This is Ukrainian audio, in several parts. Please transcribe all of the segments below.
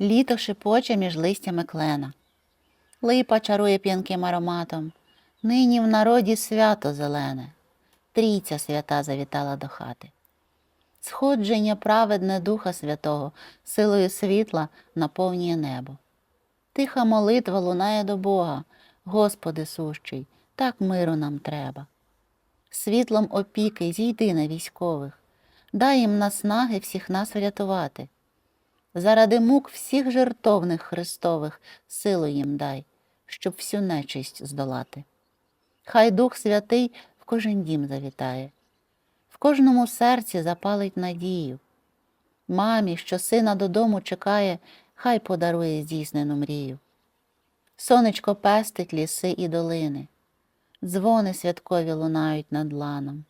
Літо шипоче між листями клена. Липа чарує п'янким ароматом. Нині в народі свято зелене. Трійця свята завітала до хати. Сходження праведне Духа Святого силою світла наповнює небо. Тиха молитва лунає до Бога, Господи сущий, так миру нам треба. Світлом опіки зійди на військових, дай їм наснаги всіх нас врятувати. Заради мук всіх жертовних Христових силу їм дай, щоб всю нечисть здолати. Хай Дух Святий в кожен дім завітає, в кожному серці запалить надію. Мамі, що сина додому чекає, хай подарує здійснену мрію. Сонечко пестить ліси і долини, дзвони святкові лунають над ланом.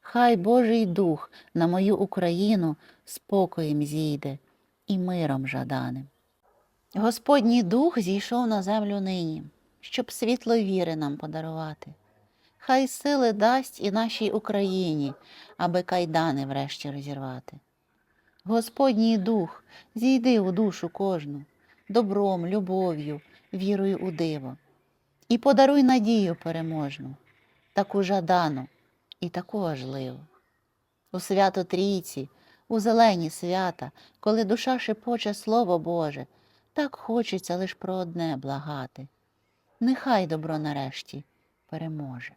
Хай Божий Дух на мою Україну спокоєм зійде і миром жаданим. Господній Дух зійшов на землю нині, щоб світло віри нам подарувати. Хай сили дасть і нашій Україні, аби кайдани врешті розірвати. Господній Дух, зійди у душу кожну, добром, любов'ю, вірою у диво, і подаруй надію переможну, таку жадану і таку важливу. У свято Трійці, у зелені свята, коли душа шепоче Слово Боже, так хочеться лиш про одне благати. Нехай добро нарешті переможе.